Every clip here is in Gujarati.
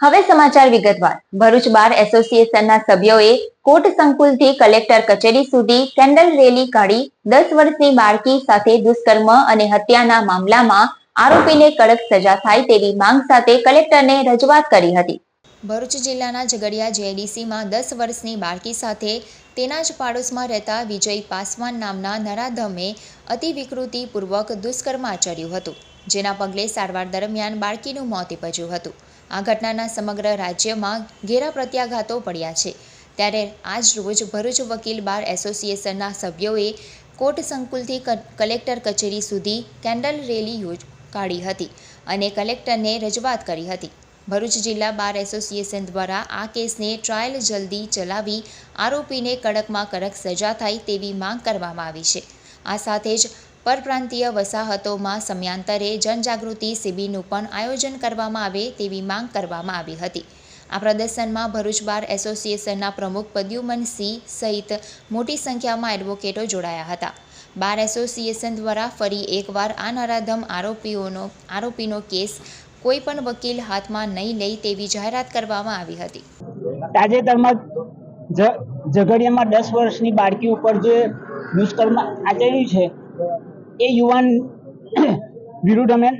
હવે સમાચાર વિગતવાર. ભરૂચ બાર એસોસિએશનના સભ્યોએ કોટ સંકુલથી કલેક્ટર કચેરી સુધી કેન્ડલ રેલી કાઢી દસ વર્ષની બાળકી સાથે દુષ્કર્મ અને હત્યાના મામલામાં આરોપીને કડક સજા થાય તેવી માંગ સાથે કલેક્ટરને રજૂઆત કરી હતી. ભરૂચ જિલ્લાના ઝઘડિયા જેડીસીમાં દસ વર્ષની બાળકી સાથે તેના જ પાડોશમાં રહેતા વિજય પાસવાન નામના નરાધમે અતિ વિકૃતિપૂર્વક દુષ્કર્મ આચર્યું હતું, જેના પગલે સારવાર દરમિયાન બાળકીનું મોત નીપજ્યું હતું. આ ઘટનાના સમગ્ર રાજ્યમાં ઘેરા પ્રત્યાઘાતો પડ્યા છે. ત્યારે આજ રોજ ભરૂચ વકીલ બાર એસોસિએશનના સભ્યોએ કોર્ટ સંકુલથી કલેક્ટર કચેરી સુધી કેન્ડલ રેલી યોજ, કાઢી હતી અને કલેક્ટરને રજૂઆત કરી હતી. ભરૂચ જિલ્લા બાર એસોસિએશન દ્વારા આ કેસને ટ્રાયલ જલ્દી ચલાવી આરોપીને કડકમાં કડક સજા થાય તેવી માંગ કરવામાં આવી છે. આ સાથે જ પરપ્રાંતીય વસાહતોમાં સમયાંતરે જનજાગૃતિ શિબિરનું પણ આયોજન કરવામાં આવે તેવી માંગ કરવામાં આવી હતી. આ પ્રદર્શનમાં ભરૂચ બાર એસોસિએશનના પ્રમુખ પદ્યુમન સિંહ સહિત મોટી સંખ્યામાં એડવોકેટો જોડાયા હતા. બાર એસોસિએશન દ્વારા ફરી એકવાર આ નરાધમ આરોપીઓનો, આરોપીનો કેસ કોઈ પણ વકીલ હાથમાં નહીં લે તેવી જાહેરાત કરવામાં આવી હતી. તાજેતરમાં ઝઘડિયામાં દસ વર્ષની બાળકી ઉપર જે દુષ્કર્મ આચર્યું છે એ યુવાન વિરુદ્ધ અમે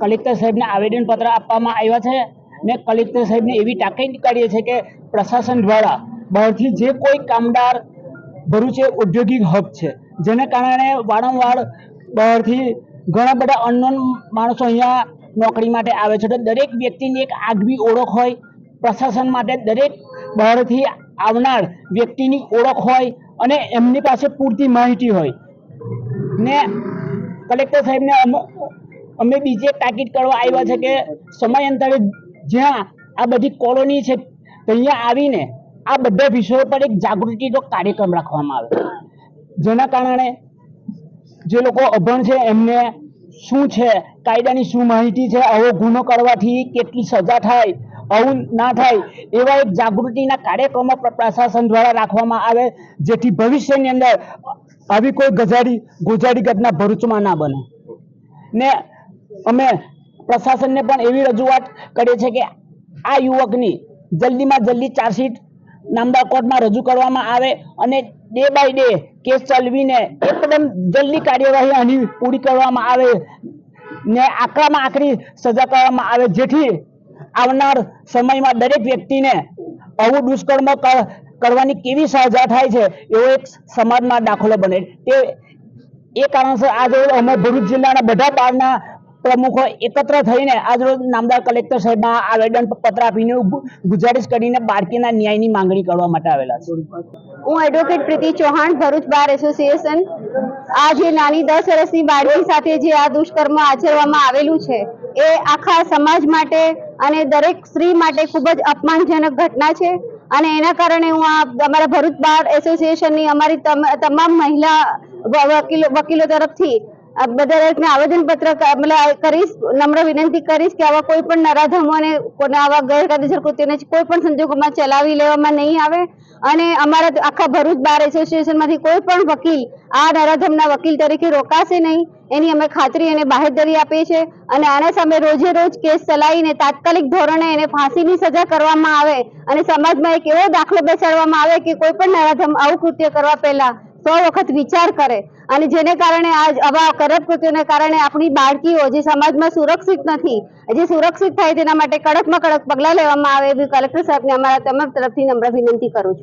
કલેક્ટર સાહેબને આવેદનપત્ર આપવામાં આવ્યા છે ને કલેક્ટર સાહેબને એવી તાકીદ કરીએ છીએ કે પ્રશાસન દ્વારા બહારથી જે કોઈ કામદાર ભરૂચે ઔદ્યોગિક હબ છે, જેને કારણે વારંવાર બહારથી ઘણા બધા અનનોન માણસો અહીંયા નોકરી માટે આવે છે. તો દરેક વ્યક્તિની એક આગવી ઓળખ હોય પ્રશાસન માટે, દરેક બહારથી આવનાર વ્યક્તિની ઓળખ હોય અને એમની પાસે પૂરતી માહિતી હોય. ને કલેક્ટર સાહેબને અમ- બીજી એક તાકીદ કરવા આવ્યા છે કે સમયાંતરે જ્યાં આ બધી કોલોની છે, ત્યાં આવીને આ બધા વિષયો પર એક જાગૃતિનો કાર્યક્રમ રાખવામાં આવે. જેના કારણે જે લોકો અભણ છે, એમને શું છે, કાયદાની શું માહિતી છે, આવો ગુનો કરવાથી કેટલી સજા થાય, આવું ના થાય, એવા એક જાગૃતિના કાર્યક્રમો પ્રશાસન દ્વારા રાખવામાં આવે, જેથી ભવિષ્યની અંદર આવી કોઈ ગજારી ગોજારી ઘટના ભરૂચમાં ના બને. ને અમે પ્રશાસનને પણ એવી રજૂઆત કરીએ છીએ કે આ યુવકની જલ્દીમાં જલ્દી ચાર્જશીટ નામદાર કોર્ટમાં રજૂ કરવામાં આવે અને ડે બાય ડે કેસ ચલાવીને એકદમ જલ્દી કાર્યવાહી અહીં પૂરી કરવામાં આવે ને આકરામાં આકરી સજા કરવામાં આવે. જેથી આવનાર સમયમાં દરેક વ્યક્તિને આવું દુષ્કર્મ કરવાની કેવી સજા થાય છે, એવો એક સમાજમાં દાખલો બને. તે એ કારણસર આજે અમે ભરૂચ જિલ્લાના બધા બારના પ્રમુખો એકત્ર થઈને આજરોજ નામદાર કલેક્ટર સાહેબમાં આવેદન પત્ર આપીને ગુજારિશ કરીને બાળકીના ન્યાયની માંગણી કરવા માટે આવેલા છે. હું advocate Priti Chauhan, Bharuch bar association આ જે નાની દસ વર્ષની બાળકી સાથે જે આ દુષ્કર્મ આચરવામાં આવેલું છે, એ આખા સમાજ માટે અને દરેક સ્ત્રી માટે ખૂબ જ અપમાનજનક ઘટના છે. અને એના કારણે હું આ અમારા ભરૂચ બાર એસોસિએશનની અમારી તમ- તમામ મહિલા વકીલો વકીલો તરફથી બધા આવેદનપત્ર મતલબ કરીશ, નમ્ર વિનંતી કરીશ કે આવા કોઈ પણ નરાધમોને કોને આવા ગેરકાયદેસર કૃત્યોને કોઈ પણ સંજોગોમાં ચલાવી લેવામાં નહીં આવે. અને અમારા આખા ભરૂચ બાર એસોસિએશનમાંથી કોઈ પણ વકીલ આ નરાધમના વકીલ તરીકે રોકાશે નહીં. એની અમે ખાતરી અને બાહેધરી આપીએ છીએ અને આના સામે રોજે રોજ કેસ ચલાવીને તાત્કાલિક ધોરણે એને ફાંસીની સજા કરવામાં આવે અને સમાજમાં એક એવો દાખલો બેસાડવામાં આવે કે કોઈ પણ નરાધમ આવું કૃત્ય કરવા પહેલા સો વખત વિચાર કરે અને જેને કારણે આજ આવા કરપ કૃત્યોને કારણે આપણી બાળકીઓ જે સમાજમાં સુરક્ષિત નથી, જે સુરક્ષિત થાય તેના માટે કડકમાં કડક પગલાં લેવામાં આવે એવી કલેક્ટર સાહેબને અમારા તમામ તરફથી નમ્ર વિનંતી કરું છું.